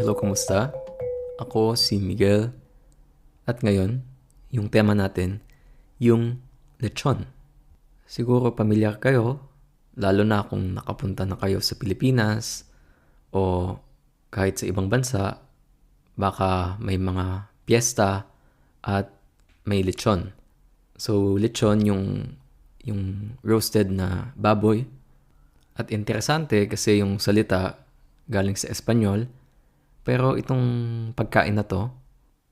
Hello, kumusta? Ako si Miguel. At ngayon, yung tema natin, yung lechon. Siguro pamilyar kayo, lalo na kung nakapunta na kayo sa Pilipinas o kahit sa ibang bansa, baka may mga piyesta at may lechon. So, lechon yung, yung roasted na baboy. At interesante kasi yung salita galing sa Espanyol. Pero itong pagkain na to,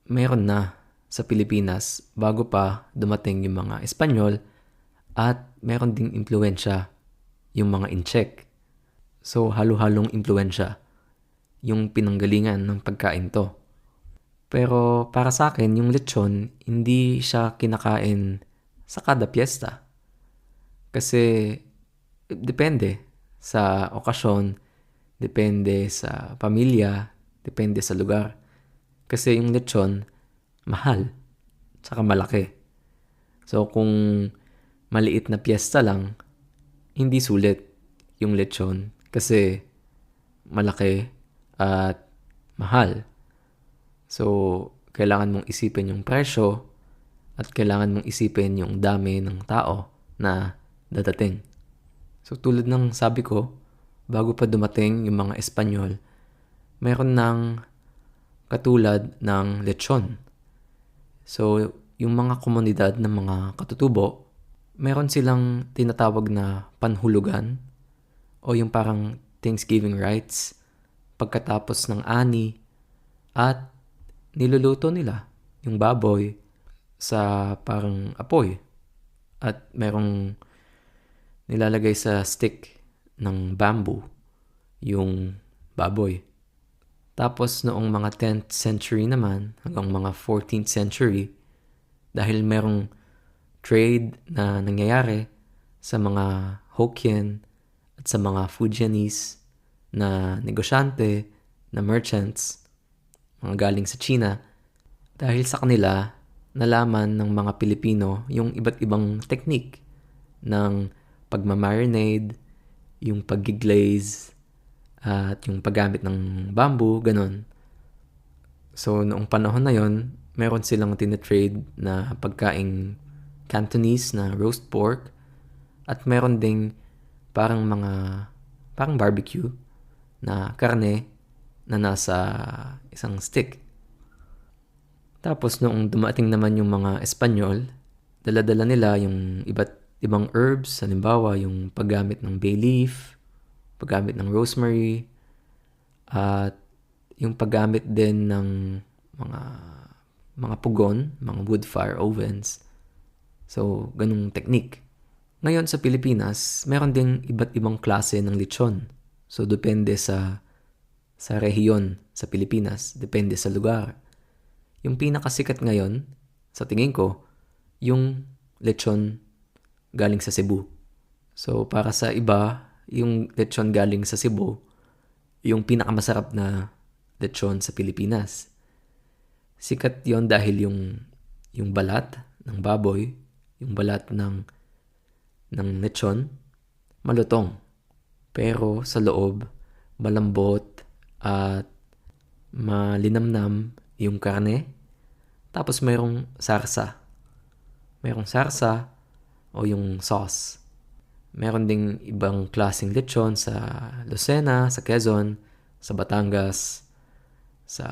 meron na sa Pilipinas bago pa dumating yung mga Espanyol at meron ding impluensya yung mga Incheck. So halo-halong impluensya yung pinanggalingan ng pagkain to. Pero para sa akin, yung lechon, hindi siya kinakain sa kada piyesta. Kasi depende sa okasyon, depende sa pamilya, depende sa lugar. Kasi yung lechon, mahal, tsaka malaki. So kung maliit na piyesta lang, hindi sulit yung lechon kasi malaki at mahal. So, kailangan mong isipin yung presyo at kailangan mong isipin yung dami ng tao na dadating. So, tulad ng sabi ko, bago pa dumating yung mga Espanyol, meron ng katulad ng lechon. So, yung mga komunidad ng mga katutubo, meron silang tinatawag na panhulugan o yung parang Thanksgiving rites pagkatapos ng ani at niluluto nila yung baboy sa parang apoy at merong nilalagay sa stick ng bamboo yung baboy. Tapos noong mga 10th century naman hanggang mga 14th century dahil merong trade na nangyayari sa mga Hokkien at sa mga Fujianese na negosyante, na merchants, mga galing sa China, dahil sa kanila, nalaman ng mga Pilipino yung iba't ibang technique ng pagmamarinade, yung pag-glaze, at yung paggamit ng bamboo, ganun. So, noong panahon na yon meron silang tinitrade na pagkaing Cantonese na roast pork at meron ding parang mga parang barbecue na karne na nasa isang stick. Tapos noong dumating naman yung mga Espanyol, dala-dala nila yung iba't ibang herbs, halimbawa yung paggamit ng bay leaf, paggamit ng rosemary, at yung paggamit din ng mga mga pugon, mga wood fire ovens. So, ganung technique. Ngayon sa Pilipinas, meron ding iba't ibang klase ng lechon. So, depende sa sa rehiyon sa Pilipinas, depende sa lugar. Yung pinakasikat ngayon, sa tingin ko, yung lechon galing sa Cebu. So, para sa iba, yung lechon galing sa Cebu, yung pinakamasarap na lechon sa Pilipinas. Sikat yon dahil yung, yung balat ng baboy, yung balat ng, ng lechon, malutong. Pero sa loob, malambot at malinamnam yung karne. Tapos mayroong sarsa. Mayroong sarsa o yung sauce. Meron ding ibang klaseng lechon sa Lucena, sa Quezon, sa Batangas, sa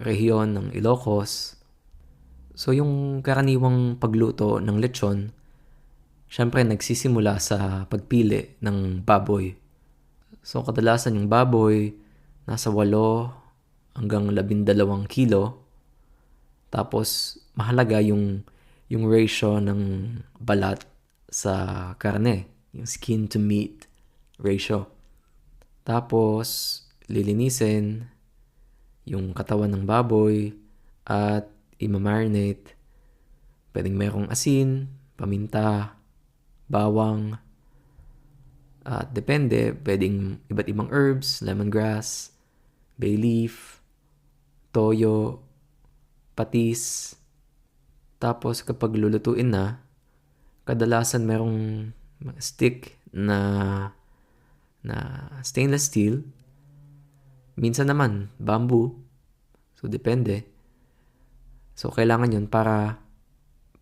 rehiyon ng Ilocos. So yung karaniwang pagluto ng lechon, syempre nagsisimula sa pagpili ng baboy. So kadalasan yung baboy nasa 8 hanggang 12 kilo. Tapos mahalaga yung yung ratio ng balat sa karne, yung skin to meat ratio. Tapos lilinisin, yung katawan ng baboy at imamarinate. Pwedeng merong asin, paminta, bawang, at depende, pwedeng iba't ibang herbs, lemongrass, bay leaf, toyo, patis. Tapos kapag lulutuin na, kadalasan merong stick na na stainless steel minsan naman, bamboo. So, depende. So, kailangan yun para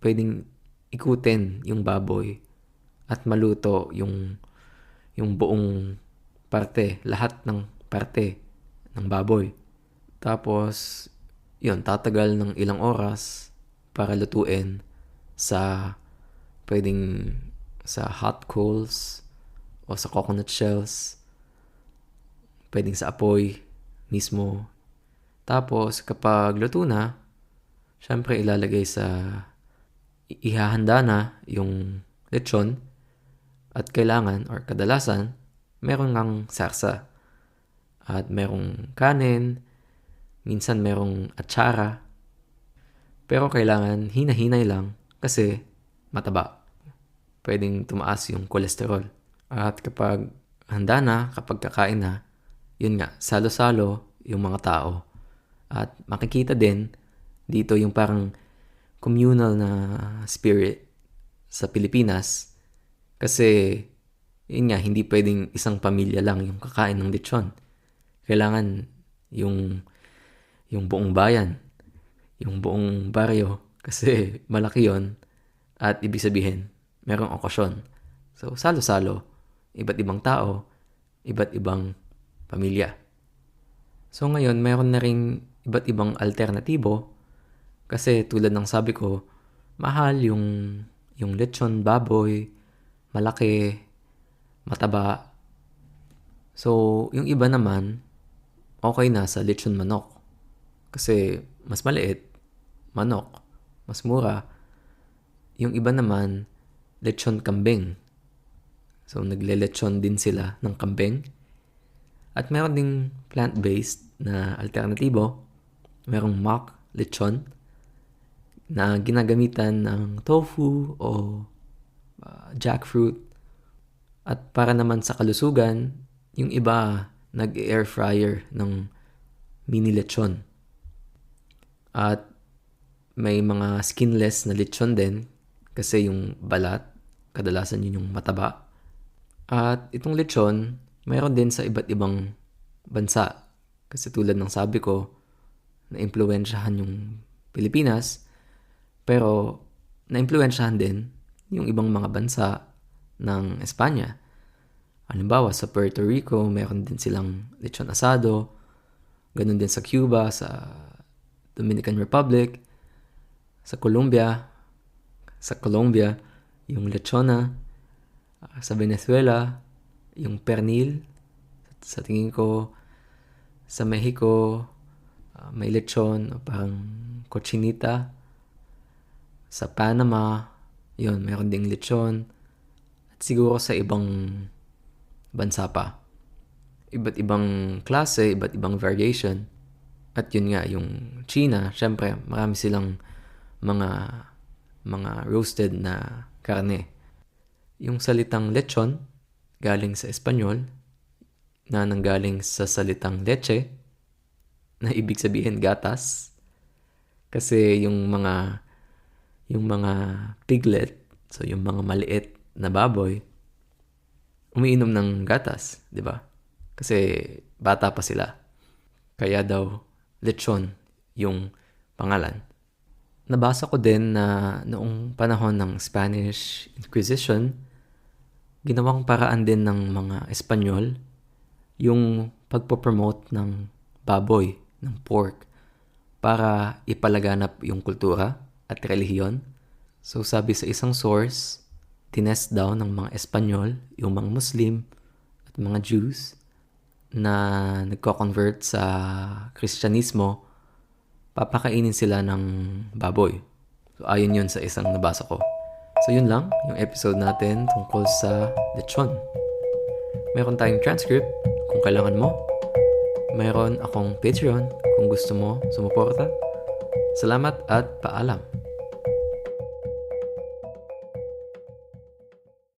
pwedeng ikutin yung baboy at maluto yung yung buong parte, lahat ng parte ng baboy. Tapos, yun, tatagal ng ilang oras para lutuin sa pwedeng sa hot coals o sa coconut shells. Pwedeng sa apoy mismo. Tapos, kapag luto na, syempre ilalagay sa ihahanda na yung lechon at kailangan or kadalasan meron ngang sarsa at merong kanin, minsan merong atsara. Pero kailangan hinahinay lang kasi mataba. Pwedeng tumaas yung kolesterol. At kapag handa na, kapag kakain na, yun nga, salo-salo yung mga tao. At makikita din dito yung parang communal na spirit sa Pilipinas kasi yun nga, hindi pwedeng isang pamilya lang yung kakain ng lechon. Kailangan yung yung buong bayan, yung buong baryo kasi malaki yon at ibig sabihin merong okasyon. So salo-salo, iba't ibang tao, iba't ibang pamilya. So ngayon, meron na ring iba't ibang alternatibo kasi tulad ng sabi ko, mahal yung yung lechon baboy, malaki, mataba. So, yung iba naman, okay na sa lechon manok. Kasi mas maliit, manok, mas mura. Yung iba naman, lechon kambing. So, nagle-lechon din sila ng kambing. At meron ding plant-based na alternatibo. Merong mock lechon na ginagamitan ng tofu o uh, jackfruit. At para naman sa kalusugan, yung iba nag-air fryer ng mini lechon. At may mga skinless na lechon din kasi yung balat, kadalasan yun yung mataba. At itong lechon, mayroon din sa iba't ibang bansa. Kasi tulad ng sabi ko, na-impluensyahan yung Pilipinas, pero na-impluensyahan din yung ibang mga bansa ng Espanya. Halimbawa, sa Puerto Rico, mayroon din silang lechon asado. Ganun din sa Cuba, sa Dominican Republic, sa Colombia, sa Colombia, yung lechona, uh, sa Venezuela, yung pernil, sa tingin ko, sa Mexico, uh, may lechon, parang cochinita, sa Panama, yun, mayroon ding lechon, at siguro sa ibang bansa pa. Iba't ibang klase, iba't ibang variation. At yun nga, yung China, syempre, marami silang mga mga roasted na karne. Yung salitang lechon, galing sa Espanyol, na nanggaling sa salitang leche, na ibig sabihin gatas. Kasi yung mga yung mga piglet, so yung mga maliit na baboy, umiinom ng gatas, di ba? Kasi bata pa sila. Kaya daw lechon yung pangalan. Nabasa ko din na noong panahon ng Spanish Inquisition, ginawang paraan din ng mga Espanyol yung pagpo-promote ng baboy, ng pork, para ipalaganap yung kultura at relihiyon. So sabi sa isang source, tinest daw ng mga Espanyol, yung mga Muslim at mga Jews, na nagko-convert sa Kristyanismo, papakainin sila ng baboy. So, ayon yun sa isang nabasa ko. So, yun lang, yung episode natin tungkol sa lechon. Meron tayong transcript kung kailangan mo. Meron akong Patreon kung gusto mo sumuporta. Salamat at paalam.